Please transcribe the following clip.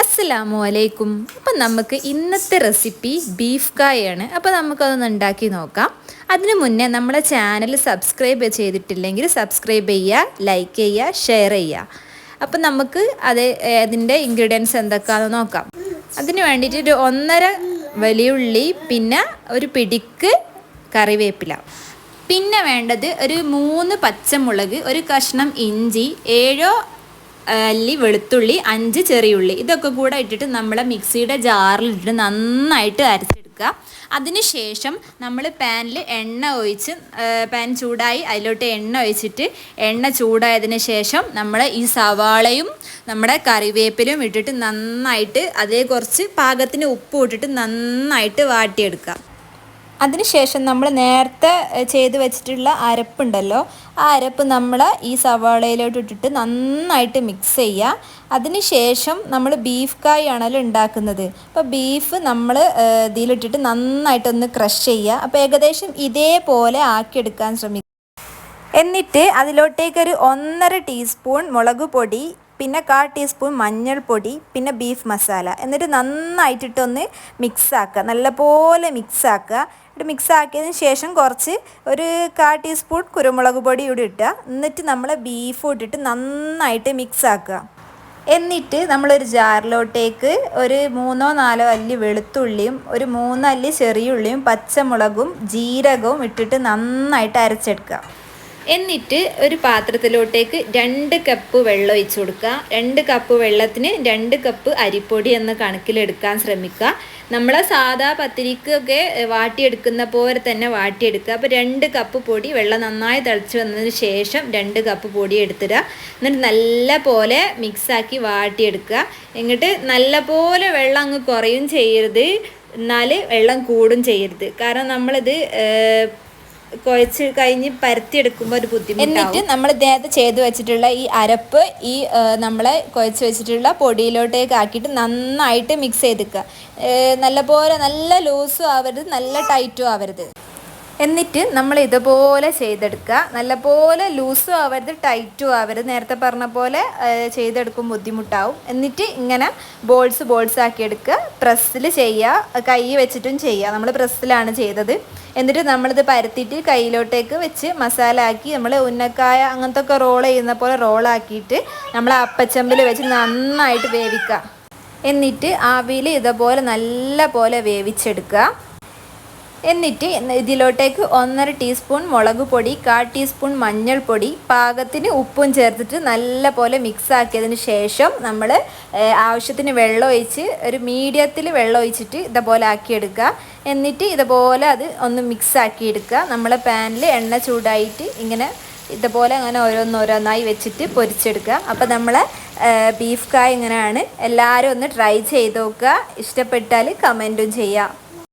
അസ്സലാമു അലൈക്കും. അപ്പം നമുക്ക് ഇന്നത്തെ റെസിപ്പി ബീഫ് കായാണ്. അപ്പോൾ നമുക്കതൊന്ന് ഉണ്ടാക്കി നോക്കാം. അതിനു മുന്നേ നമ്മുടെ ചാനൽ സബ്സ്ക്രൈബ് ചെയ്തിട്ടില്ലെങ്കിൽ സബ്സ്ക്രൈബ് ചെയ്യുക ലൈക്ക് ചെയ്യുക ഷെയർ ചെയ്യുക. അപ്പം നമുക്ക് അത് അതിന്റെ ഇൻഗ്രീഡിയൻസ് എന്തൊക്കെയാണെന്ന് നോക്കാം. അതിന് വേണ്ടിയിട്ട് ഒരു ഒന്നര വലിയുള്ളി പിന്നെ ഒരു പിടിക്ക് കറിവേപ്പില. പിന്നെ വേണ്ടത് ഒരു മൂന്ന് പച്ചമുളക് ഒരു കഷ്ണം ഇഞ്ചി ഏഴോ അല്ലി വെളുത്തുള്ളി അഞ്ച് ചെറിയുള്ളി ഇതൊക്കെ കൂടെ ഇട്ടിട്ട് നമ്മളെ മിക്സിയുടെ ജാറിലിട്ടിട്ട് നന്നായിട്ട് അരച്ചെടുക്കുക. അതിനുശേഷം നമ്മൾ പാനിൽ എണ്ണ ഒഴിച്ച് പാൻ ചൂടായി അതിലോട്ട് എണ്ണ ഒഴിച്ചിട്ട് എണ്ണ ചൂടായതിന് ശേഷം നമ്മൾ ഈ സവാളയും നമ്മുടെ കറിവേപ്പിലും ഇട്ടിട്ട് നന്നായിട്ട് അതേ കുറച്ച് പാകത്തിന് ഉപ്പ് ഇട്ടിട്ട് നന്നായിട്ട് വാട്ടിയെടുക്കുക. അതിനുശേഷം നമ്മൾ നേരത്തെ ചെയ്ത് വെച്ചിട്ടുള്ള അരപ്പുണ്ടല്ലോ ആ അരപ്പ് നമ്മൾ ഈ സവാളയിലോട്ട് ഇട്ടിട്ട് നന്നായിട്ട് മിക്സ് ചെയ്യുക അതിനുശേഷം നമ്മൾ ബീഫ് കായ് ആണല്ലോ ഉണ്ടാക്കുന്നത് അപ്പോൾ ബീഫ് നമ്മൾ ഇതിലിട്ടിട്ട് നന്നായിട്ടൊന്ന് ക്രഷ് ചെയ്യുക അപ്പോൾ ഏകദേശം ഇതേപോലെ ആക്കിയെടുക്കാൻ ശ്രമിക്കുക എന്നിട്ട് അതിലോട്ടേക്കൊരു ഒന്നര ടീസ്പൂൺ മുളക് പൊടി പിന്നെ കാ ടീസ്പൂൺ മഞ്ഞൾപ്പൊടി പിന്നെ ബീഫ് മസാല. എന്നിട്ട് നന്നായിട്ടിട്ടൊന്ന് മിക്സാക്കുക. നല്ലപോലെ മിക്സാക്കുക. എന്നിട്ട് മിക്സാക്കിയതിന് ശേഷം കുറച്ച് ഒരു കാ ടീസ്പൂൺ കുരുമുളക് പൊടി കൂടി ഇട്ടുക എന്നിട്ട് നമ്മൾ ബീഫ് ഇട്ടിട്ട് നന്നായിട്ട് മിക്സാക്കുക. എന്നിട്ട് നമ്മളൊരു ജാറിലോട്ടേക്ക് ഒരു മൂന്നോ നാലോ അല്ലി വെളുത്തുള്ളിയും ഒരു മൂന്നല്ലി ചെറിയുള്ളിയും പച്ചമുളകും ജീരകവും ഇട്ടിട്ട് നന്നായിട്ട് അരച്ചെടുക്കുക. എന്നിട്ട് ഒരു പാത്രത്തിലോട്ടേക്ക് രണ്ട് കപ്പ് വെള്ളം ഒഴിച്ചു കൊടുക്കുക. രണ്ട് കപ്പ് വെള്ളത്തിന് രണ്ട് കപ്പ് അരിപ്പൊടി എന്ന കണക്കിലെടുക്കാൻ ശ്രമിക്കുക. നമ്മൾ സാധാ പത്തിരിക്കൊക്കെ വാട്ടിയെടുക്കുന്ന പോലെ തന്നെ വാട്ടിയെടുക്കുക. അപ്പോൾ രണ്ട് കപ്പ് പൊടി വെള്ളം നന്നായി തിളച്ച് വന്നതിന് ശേഷം രണ്ട് കപ്പ് പൊടി എടുത്തിടുക. എന്നിട്ട് നല്ല പോലെ മിക്സാക്കി വാട്ടിയെടുക്കുക. എന്നിട്ട് നല്ല പോലെ വെള്ളം അങ്ങ് കുറയും ചെയ്യരുത്. എന്നാൽ വെള്ളം കൂടും ചെയ്യരുത്. കാരണം നമ്മളിത് കുഴച്ച് കഴിഞ്ഞ് പരത്തിയെടുക്കുമ്പോൾ ഒരു ബുദ്ധിമുട്ട് എന്നിട്ട് നമ്മൾ നേരത്തെ ചെയ്ത് വെച്ചിട്ടുള്ള ഈ അരപ്പ് ഈ നമ്മളെ കുഴച്ച് വെച്ചിട്ടുള്ള പൊടിയിലോട്ടേക്ക് ആക്കിയിട്ട് നന്നായിട്ട് മിക്സ് ചെയ്തെക്കുക. നല്ലപോലെ നല്ല ലൂസും ആവരുത് നല്ല ടൈറ്റും ആവരുത്. എന്നിട്ട് നമ്മൾ ഇതുപോലെ ചെയ്തെടുക്കുക. നല്ലപോലെ ലൂസും ആവരുത് ടൈറ്റും ആവരുത്. നേരത്തെ പറഞ്ഞ പോലെ ചെയ്തെടുക്കും ബുദ്ധിമുട്ടാവും. എന്നിട്ട് ഇങ്ങനെ ബോൾസ് ബോൾസ് ആക്കി എടുക്കുക. പ്രസ്സിൽ ചെയ്യുക. കൈ വെച്ചിട്ടും ചെയ്യുക. നമ്മൾ പ്രസ്സിലാണ് ചെയ്തത്. എന്നിട്ട് നമ്മളിത് പരത്തിയിട്ട് കയ്യിലോട്ടേക്ക് വെച്ച് മസാല ആക്കി നമ്മൾ ഉന്നക്കായ അങ്ങനത്തെ ഒക്കെ റോൾ ചെയ്യുന്ന പോലെ റോളാക്കിയിട്ട് നമ്മൾ അപ്പച്ചമ്പിൽ വെച്ച് നന്നായിട്ട് വേവിക്കുക. എന്നിട്ട് ആവിയിൽ ഇതുപോലെ നല്ല പോലെ വേവിച്ചെടുക്കുക. എന്നിട്ട് ഇതിലോട്ടേക്ക് ഒന്നര ടീസ്പൂൺ മുളക് പൊടി കാ ടീസ്പൂൺ മഞ്ഞൾപ്പൊടി പാകത്തിന് ഉപ്പും ചേർത്തിട്ട് നല്ല പോലെ മിക്സ് ആക്കിയതിന് ശേഷം നമ്മൾ ആവശ്യത്തിന് വെള്ളം ഒഴിച്ച് ഒരു മീഡിയത്തിൽ വെള്ളം ഒഴിച്ചിട്ട് ഇതേപോലെ ആക്കിയെടുക്കുക. എന്നിട്ട് ഇതുപോലെ അത് ഒന്ന് മിക്സ് ആക്കി എടുക്കുക നമ്മൾ പാനിൽ എണ്ണ ചൂടായിട്ട് ഇങ്ങനെ ഇതുപോലെ അങ്ങനെ ഓരോന്നോരോന്നായി വെച്ചിട്ട് പൊരിച്ചെടുക്കുക. അപ്പോൾ നമ്മൾ ബീഫ് കായ ഇങ്ങനെയാണ്. എല്ലാവരും ഒന്ന് ട്രൈ ചെയ്ത് നോക്കുക. ഇഷ്ടപ്പെട്ടാൽ കമന്റും ചെയ്യുക